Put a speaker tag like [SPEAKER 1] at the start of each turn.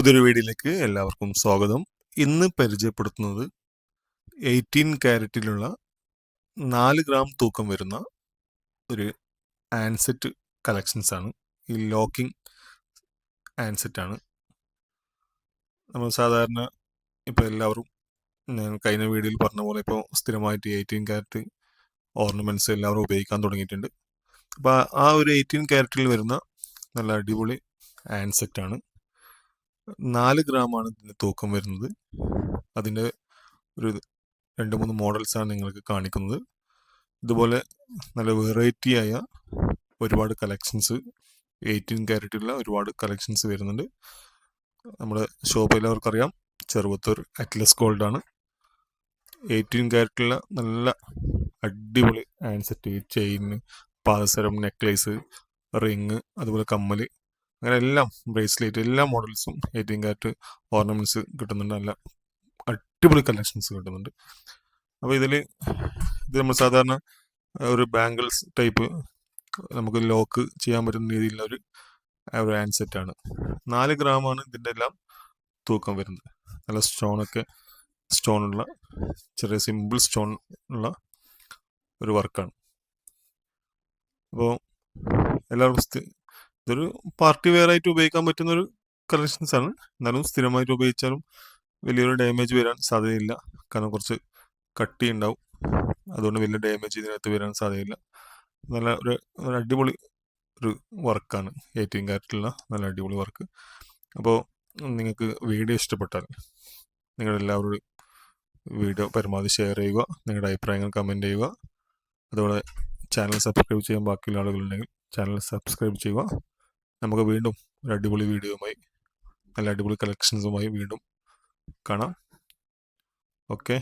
[SPEAKER 1] പുതിയൊരു വീഡിയോയിലേക്ക് എല്ലാവർക്കും സ്വാഗതം ഇന്ന് പരിചയപ്പെടുത്തുന്നത് എയ്റ്റീൻ ക്യാരറ്റിലുള്ള നാല് ഗ്രാം തൂക്കം വരുന്ന ഒരു ആൻസെറ്റ് കളക്ഷൻസ് ആണ് ഈ ലോക്കിംഗ് ആൻസെറ്റ് ആണ് നമ്മൾ സാധാരണ ഇപ്പോൾ എല്ലാവരും ഞാൻ കഴിഞ്ഞ വീഡിയോയിൽ പറഞ്ഞ പോലെ ഇപ്പോൾ സ്ഥിരമായിട്ട് എയ്റ്റീൻ ക്യാരറ്റ് ഓർണമെൻറ്റ്സ് എല്ലാവരും ഉപയോഗിക്കാൻ തുടങ്ങിയിട്ടുണ്ട് അപ്പോൾ ആ ഒരു എയ്റ്റീൻ ക്യാരറ്റിൽ വരുന്ന നല്ല അടിപൊളി ആൻസെറ്റ് ആണ് നാല് ഗ്രാമാണ് ഇതിൻ്റെ തൂക്കം വരുന്നത് അതിൻ്റെ ഒരു രണ്ട് മൂന്ന് മോഡൽസാണ് നിങ്ങൾക്ക് കാണിക്കുന്നത് ഇതുപോലെ നല്ല വെറൈറ്റി ആയ ഒരുപാട് കളക്ഷൻസ് എയ്റ്റീൻ ക്യാരറ്റുള്ള ഒരുപാട് കളക്ഷൻസ് വരുന്നുണ്ട് നമ്മുടെ ഷോപ്പ് എല്ലാവർക്കറിയാം ചെറുപത്തൂർ അറ്റ്ലസ് ഗോൾഡാണ് എയ്റ്റീൻ ക്യാരറ്റുള്ള നല്ല അടിപൊളി ആൻസെറ്റ് ചെയിൻ പാദസരം നെക്ലേസ് റിങ് അതുപോലെ കമ്മല് അങ്ങനെ എല്ലാം ബ്രേസ്ലെറ്റ് എല്ലാ മോഡൽസും എയ്റ്റീൻ കാറ്റ് ഓർണമെന്റ്സ് കിട്ടുന്നുണ്ട് നല്ല അടിപൊളി കളക്ഷൻസ് കിട്ടുന്നുണ്ട് അപ്പോൾ ഇതിൽ ഇത് നമ്മൾ സാധാരണ ഒരു ബാങ്കിൾസ് ടൈപ്പ് നമുക്ക് ലോക്ക് ചെയ്യാൻ പറ്റുന്ന രീതിയിലുള്ള ഒരു ഒരു ഹാൻഡ് സെറ്റാണ് നാല് ഗ്രാമാണ് ഇതിൻ്റെ എല്ലാം തൂക്കം വരുന്നത് നല്ല സ്റ്റോണൊക്കെ സ്റ്റോണുള്ള ചെറിയ സിമ്പിൾ സ്റ്റോൺ ഉള്ള ഒരു വർക്കാണ് അപ്പോൾ എല്ലാവർക്കും ഇതൊരു പാർട്ടി വെയർ ആയിട്ട് ഉപയോഗിക്കാൻ പറ്റുന്ന ഒരു കളക്ഷൻസ് ആണ് എന്നാലും സ്ഥിരമായിട്ട് ഉപയോഗിച്ചാലും വലിയൊരു ഡാമേജ് വരാൻ സാധ്യതയില്ല കാരണം കുറച്ച് കട്ടി ഉണ്ടാവും അതുകൊണ്ട് വലിയ ഡാമേജ് ഇതിനകത്ത് വരാൻ സാധ്യതയില്ല നല്ല ഒരു അടിപൊളി ഒരു വർക്കാണ് എയ്റ്റീൻ കാരറ്റുള്ള നല്ല അടിപൊളി വർക്ക് അപ്പോൾ നിങ്ങൾക്ക് വീഡിയോ ഇഷ്ടപ്പെട്ടാൽ നിങ്ങളെല്ലാവരും വീഡിയോ പരമാവധി ഷെയർ ചെയ്യുക നിങ്ങളുടെ അഭിപ്രായങ്ങൾ കമൻറ്റ് ചെയ്യുക അതുപോലെ ചാനൽ സബ്സ്ക്രൈബ് ചെയ്യാൻ ബാക്കിയുള്ള ആളുകളുണ്ടെങ്കിൽ ചാനൽ സബ്സ്ക്രൈബ് ചെയ്യുക നമുക്ക് വീണ്ടും ഒരു അടിപൊളി വീഡിയോയുമായി നല്ല അടിപൊളി കളക്ഷൻസുമായി വീണ്ടും കാണാം ഓക്കെ